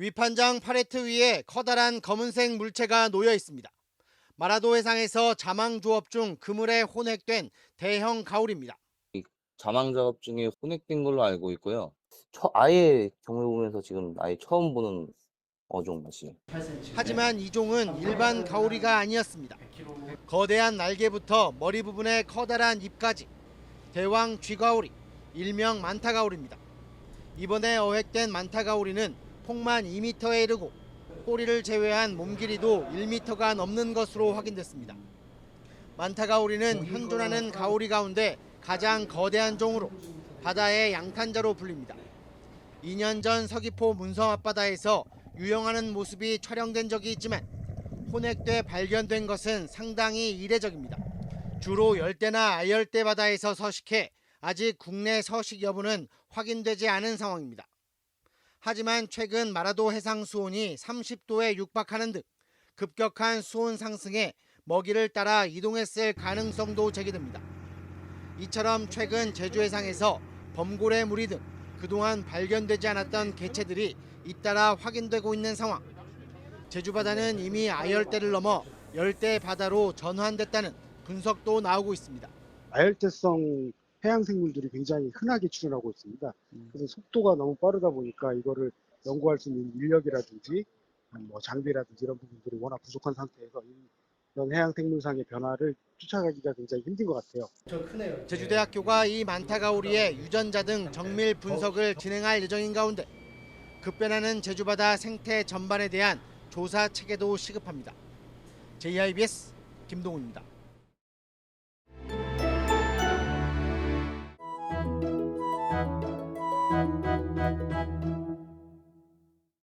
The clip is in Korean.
위판장 파레트 위에 커다란 검은색 물체가 놓여 있습니다. 마라도 해상에서 자망 조업 중 그물에 혼획된 대형 가오리입니다. 자망 작업 중에 혼액된 걸로 알고 있고요. 처, 아예 경을 보면서 지금 아예 처음 보는 어종 맛이에요. 하지만 이 종은 일반 가오리가 아니었습니다. 거대한 날개부터 머리 부분의 커다란 입까지 대왕 쥐가오리, 일명 만타가오리입니다. 이번에 어획된 만타가오리는 폭만 2m에 이르고 꼬리를 제외한 몸 길이도 1m가 넘는 것으로 확인됐습니다. 만타가오리는 현존하는 가오리 가운데 가장 거대한 종으로 바다의 양탄자로 불립니다. 2년 전 서귀포 문성 앞바다에서 유영하는 모습이 촬영된 적이 있지만 혼액돼 발견된 것은 상당히 이례적입니다. 주로 열대나 아열대 바다에서 서식해 아직 국내 서식 여부는 확인되지 않은 상황입니다. 하지만 최근 마라도 해상 수온이 30도에 육박하는 등 급격한 수온 상승에 먹이를 따라 이동했을 가능성도 제기됩니다. 이처럼 최근 제주 해상에서 범고래 무리 등 그동안 발견되지 않았던 개체들이 잇따라 확인되고 있는 상황. 제주 바다는 이미 아열대를 넘어 열대 바다로 전환됐다는 분석도 나오고 있습니다. 아열대성 해양 생물들이 굉장히 흔하게 출현하고 있습니다. 그래서 속도가 너무 빠르다 보니까 이거를 연구할 수 있는 인력이라든지 뭐 장비라든지 이런 부분들이 워낙 부족한 상태에서 이- 이런 해양 생물상의 변화를 쫓아가기가 굉장히 힘든 것 같아요. 제주대학교가 이 만타가오리의 유전자 등 정밀 분석을 진행할 예정인 가운데 급변하는 제주바다 생태 전반에 대한 조사 체계도 시급합니다. JIBS 김동훈입니다. Música